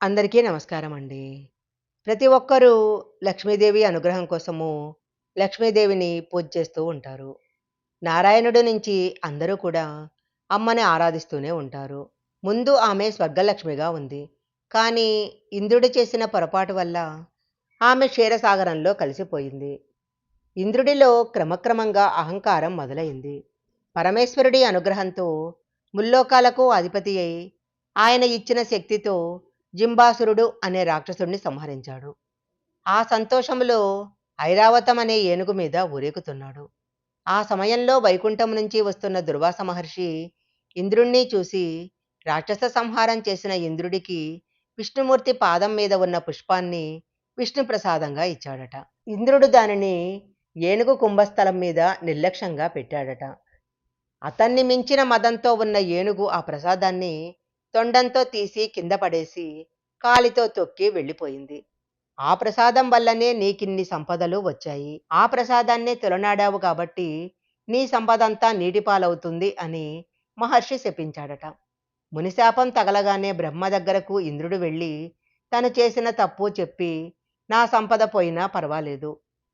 అందరికీ నమస్కారం అండి. ప్రతి ఒక్కరూ లక్ష్మీదేవి అనుగ్రహం కోసము లక్ష్మీదేవిని పూజ చేస్తూ ఉంటారు. నారాయణుడి నుంచి అందరూ కూడా అమ్మని ఆరాధిస్తూనే ఉంటారు. ముందు ఆమె స్వర్గలక్ష్మిగా ఉంది. కానీ ఇంద్రుడు చేసిన పొరపాటు వల్ల ఆమె క్షీరసాగరంలో కలిసిపోయింది. ఇంద్రుడిలో క్రమక్రమంగా అహంకారం మొదలైంది. పరమేశ్వరుడి అనుగ్రహంతో ముల్లోకాలకు అధిపతి అయి ఆయన ఇచ్చిన శక్తితో జింబాసురుడు అనే రాక్షసుడిని సంహరించాడు. ఆ సంతోషంలో ఐరావతం అనే ఏనుగు మీద ఊరేగుతున్నాడు. ఆ సమయంలో వైకుంఠం నుంచి వస్తున్న దుర్వాస మహర్షి ఇంద్రుణ్ణి చూసి రాక్షస సంహారం చేసిన ఇంద్రుడికి విష్ణుమూర్తి పాదం మీద ఉన్న పుష్పాన్ని విష్ణు ప్రసాదంగా ఇచ్చాడట. ఇంద్రుడు దానిని ఏనుగు కుంభస్థలం మీద నిర్లక్ష్యంగా పెట్టాడట. అతన్ని మించిన మదంతో ఉన్న ఏనుగు ఆ ప్రసాదాన్ని తొండంతో తీసి కింద పడేసి కాలితో తొక్కి వెళ్ళిపోయింది. ఆ ప్రసాదం వల్లనే నీకిన్ని సంపదలు వచ్చాయి. ఆ ప్రసాదాన్నే తొలనాడావు కాబట్టి నీ సంపదంతా నీటిపాలవుతుంది అని మహర్షి శపించాడట. మునిశాపం తగలగానే బ్రహ్మ దగ్గరకు ఇంద్రుడు వెళ్ళి తను చేసిన తప్పు చెప్పి నా సంపద పోయినా పర్వాలేదు.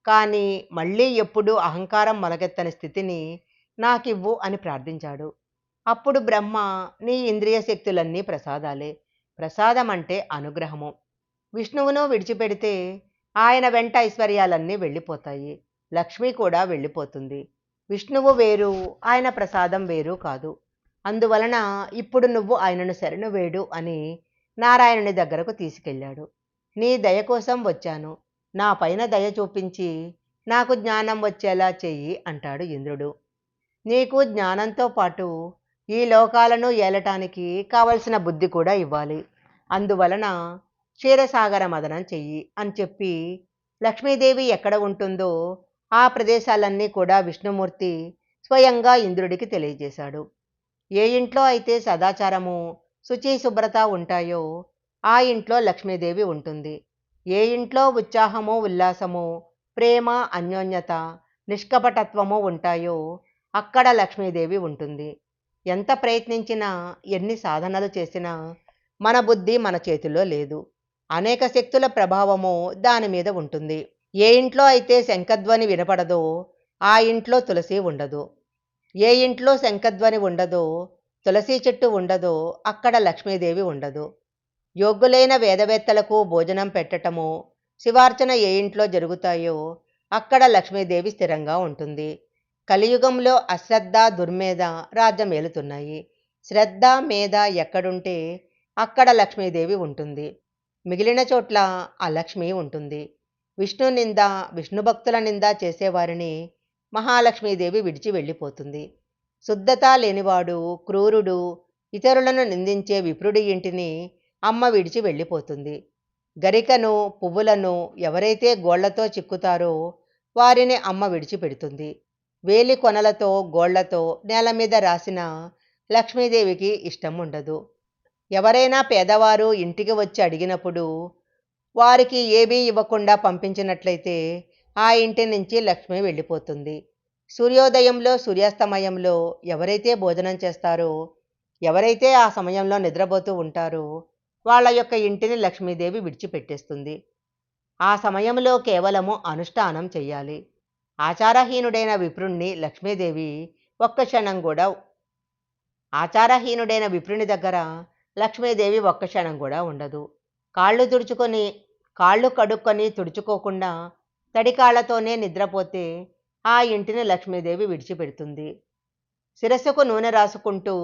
కానీ మళ్ళీ ఎప్పుడూ అహంకారం మొలకెత్తని స్థితిని నాకివ్వు అని ప్రార్థించాడు. అప్పుడు బ్రహ్మ నీ ఇంద్రియ శక్తులన్నీ ప్రసాదాలే. ప్రసాదం అంటే అనుగ్రహము. విష్ణువును విడిచిపెడితే ఆయన వెంట ఐశ్వర్యాలన్నీ వెళ్ళిపోతాయి. లక్ష్మి కూడా వెళ్ళిపోతుంది. విష్ణువు వేరు ఆయన ప్రసాదం వేరు కాదు. అందువలన ఇప్పుడు నువ్వు ఆయనను శరణు వేడు అని నారాయణుని దగ్గరకు తీసుకెళ్ళాడు. నీ దయ కోసం వచ్చాను. నా పైన దయ చూపించి నాకు జ్ఞానం వచ్చేలా చెయ్యి అంటాడు ఇంద్రుడు. నీకు జ్ఞానంతో పాటు ఈ లోకాలను ఏలటానికి కావలసిన బుద్ధి కూడా ఇవ్వాలి. అందువలన క్షీరసాగర మదనం చెయ్యి అని చెప్పి లక్ష్మీదేవి ఎక్కడ ఉంటుందో ఆ ప్రదేశాలన్నీ కూడా విష్ణుమూర్తి స్వయంగా ఇంద్రుడికి తెలియజేశాడు. ఏ ఇంట్లో అయితే సదాచారము శుచి శుభ్రత ఉంటాయో ఆ ఇంట్లో లక్ష్మీదేవి ఉంటుంది. ఏ ఇంట్లో ఉత్సాహము ఉల్లాసము ప్రేమ అన్యోన్యత నిష్కపటత్వము ఉంటాయో అక్కడ లక్ష్మీదేవి ఉంటుంది. ఎంత ప్రయత్నించినా ఎన్ని సాధనలు చేసినా మన బుద్ధి మన చేతిలో లేదు. అనేక శక్తుల ప్రభావము దాని మీద ఉంటుంది. ఏ ఇంట్లో అయితే శంఖధ్వని వినపడదో ఆ ఇంట్లో తులసి ఉండదు. ఏ ఇంట్లో శంఖధ్వని ఉండదో తులసి చెట్టు ఉండదో అక్కడ లక్ష్మీదేవి ఉండదు. యోగ్యులైన వేదవేత్తలకు భోజనం పెట్టటము శివార్చన ఏ ఇంట్లో జరుగుతాయో అక్కడ లక్ష్మీదేవి స్థిరంగా ఉంటుంది. కలియుగంలో అశ్రద్ధ దుర్మేధ రాజ్యమేలుతున్నాయి. శ్రద్ధ మేధ ఎక్కడుంటే అక్కడ లక్ష్మీదేవి ఉంటుంది. మిగిలిన చోట్ల అలక్ష్మి ఉంటుంది. విష్ణు నింద విష్ణు భక్తుల నింద చేసేవారిని మహాలక్ష్మీదేవి విడిచి వెళ్ళిపోతుంది. శుద్ధత లేనివాడు క్రూరుడు ఇతరులను నిందించే విప్రుడి ఇంటిని అమ్మ విడిచి వెళ్ళిపోతుంది. గరికను పువ్వులను ఎవరైతే గోళ్ళతో చిక్కుతారో వారిని అమ్మ విడిచిపెడుతుంది. వేలి కొనలతో గోళ్ళతో నేల మీద రాసిన లక్ష్మీదేవికి ఇష్టం ఉండదు. ఎవరైనా పేదవారు ఇంటికి వచ్చి అడిగినప్పుడు వారికి ఏమీ ఇవ్వకుండా పంపించినట్లయితే ఆ ఇంటి నుంచి లక్ష్మి వెళ్ళిపోతుంది. సూర్యోదయంలో సూర్యాస్తమయంలో ఎవరైతే భోజనం చేస్తారో ఎవరైతే ఆ సమయంలో నిద్రపోతూ ఉంటారో వాళ్ళ యొక్క ఇంటిని లక్ష్మీదేవి విడిచిపెట్టేస్తుంది. ఆ సమయంలో కేవలము అనుష్ఠానం చెయ్యాలి. ఆచారహీనుడైన విప్రుణ్ణి లక్ష్మీదేవి ఒక్క క్షణం కూడా ఆచారహీనుడైన విప్రుని దగ్గర లక్ష్మీదేవి ఒక్క క్షణం కూడా ఉండదు. కాళ్ళు తుడుచుకొని కాళ్ళు కడుక్కొని తుడుచుకోకుండా తడికాళ్ళతోనే నిద్రపోతే ఆ ఇంటిని లక్ష్మీదేవి విడిచిపెడుతుంది. శిరస్సుకు నూనె రాసుకుంటూ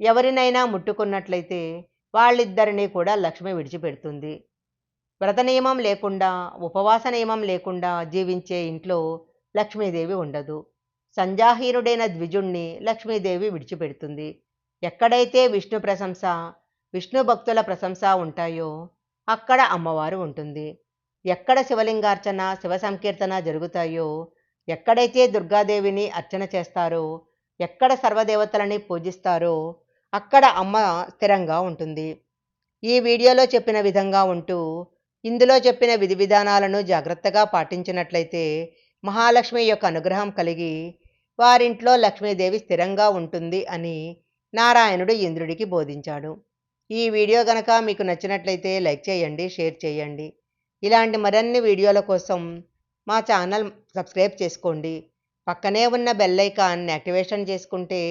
ఎవరినైనా ముట్టుకున్నట్లయితే వాళ్ళిద్దరినీ కూడా లక్ష్మి విడిచిపెడుతుంది. వ్రత నియమం లేకుండా ఉపవాస నియమం లేకుండా జీవించే ఇంట్లో లక్ష్మీదేవి ఉండదు. సంజాహీనుడైన ద్విజుణ్ణి లక్ష్మీదేవి విడిచిపెడుతుంది. ఎక్కడైతే విష్ణు ప్రశంస విష్ణు భక్తుల ప్రశంస ఉంటాయో అక్కడ అమ్మవారు ఉంటుంది. ఎక్కడ శివలింగార్చన శివ సంకీర్తన జరుగుతాయో ఎక్కడైతే దుర్గాదేవిని అర్చన చేస్తారో ఎక్కడ సర్వదేవతలని పూజిస్తారో అక్కడ అమ్మ స్థిరంగా ఉంటుంది. ఈ వీడియోలో చెప్పిన విధంగా ఉంటూ ఇందులో చెప్పిన విధి విధానాలను జాగ్రత్తగా పాటించినట్లయితే మహాలక్ష్మి యొక్క అనుగ్రహం కలిగి వారింట్లో లక్ష్మీదేవి స్థిరంగా ఉంటుంది అని నారాయణుడు ఇంద్రుడికి బోధించాడు. ఈ వీడియో గనక మీకు నచ్చినట్లయితే లైక్ చేయండి షేర్ చేయండి. ఇలాంటి మరిన్ని వీడియోల కోసం మా ఛానల్ సబ్స్క్రైబ్ చేసుకోండి. పక్కనే ఉన్న బెల్ యాక్టివేషన్ చేసుకుంటే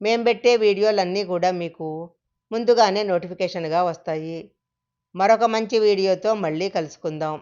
మేం పెట్టే వీడియోలన్నీ కూడా మీకు ముందుగానే నోటిఫికేషన్గా వస్తాయి. మరొక మంచి వీడియోతో మళ్ళీ కలుసుకుందాం.